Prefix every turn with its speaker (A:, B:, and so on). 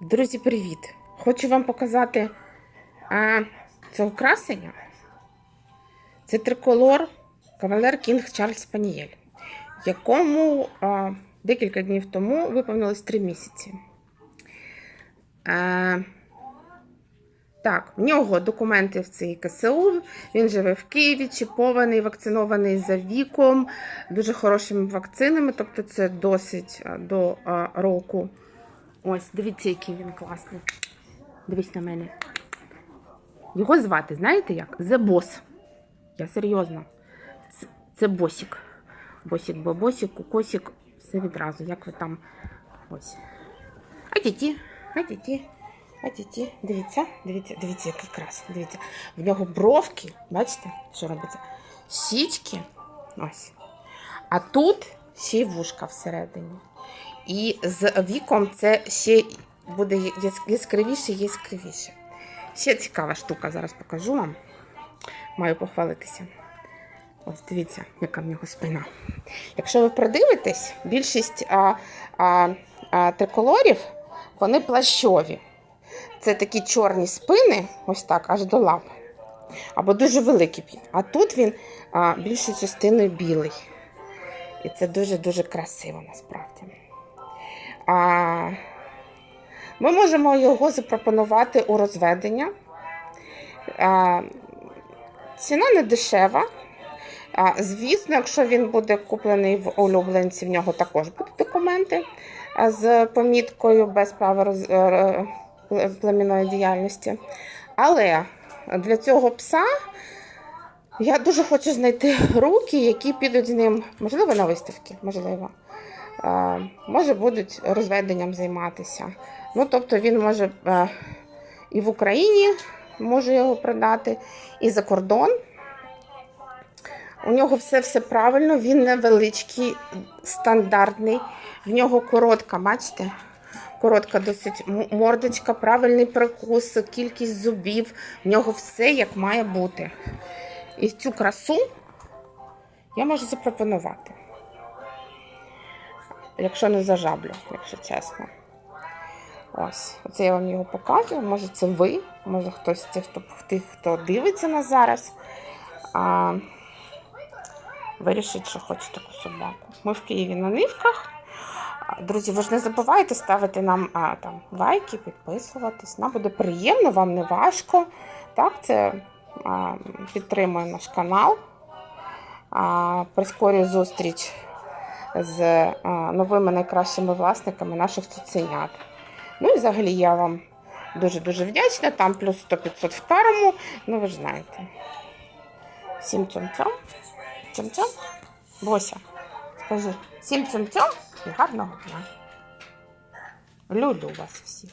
A: Друзі, привіт! Хочу вам показати а, цього красення. Це триколор Кавалер Кінг Чарльз Спанієль, якому а, декілька днів тому виповнилось 3 місяці. А, так, в нього документи в цій КСУ. Він живе в Києві, чіпований, вакцинований за віком, дуже хорошими вакцинами, тобто це досить до а, року. Ось, дивіться, який він класний. Дивись на мене. Його звати, знаєте як? The Boss. Я серйозно. Це, босік. Босік, бабосік, кукосік, все відразу, як ви там. Ось. А тіті, а тіті, а тіті. Дивіться, дивіться, дивіться, який крас. Дивіться. В нього бровки, бачите, що робиться? Щічки. Ось. А тут ще й вушка всередині. І з віком це ще буде яс- яскравіше, яскравіше. Ще цікава штука, зараз покажу вам. Маю похвалитися. Ось дивіться, яка в нього спина. Якщо ви придивитесь, більшість а, а, а, триколорів вони плащові. Це такі чорні спини, ось так, аж до лап. Або дуже великий. А тут він а, більшою частиною білий. І це дуже-дуже красиво насправді. А, ми можемо його запропонувати у розведення. А, ціна не дешева. А, звісно, якщо він буде куплений в улюбленці, в нього також будуть документи з поміткою без права роз... е, е, племінної діяльності. Але для цього пса я дуже хочу знайти руки, які підуть з ним, можливо, на виставки, можливо. Може, будуть розведенням займатися. Ну, тобто він може е, і в Україні може його продати, і за кордон. У нього все все правильно, він невеличкий, стандартний. В нього коротка, бачите? Коротка досить мордочка, правильний прикус, кількість зубів. В нього все як має бути. І цю красу я можу запропонувати. Якщо не зажаблю, якщо чесно. Ось, оце я вам його показую. Може, це ви, може хтось з тих, тих, хто дивиться нас зараз. А, вирішить, що хоче таку собаку. Ми в Києві на нивках. Друзі, ви ж не забувайте ставити нам а, там, лайки, підписуватись. Нам буде приємно, вам не важко. Так, це а, підтримує наш канал. А, прискорює зустріч з новими найкращими власниками наших цуценят. Ну і взагалі я вам дуже-дуже вдячна. Там плюс 100-500 в карму. Ну, ви ж знаєте. Всім цьом-цьом. Цьом-цьом. Бося, скажи. Всім цьом-цьом і гарного дня. Люблю вас всіх.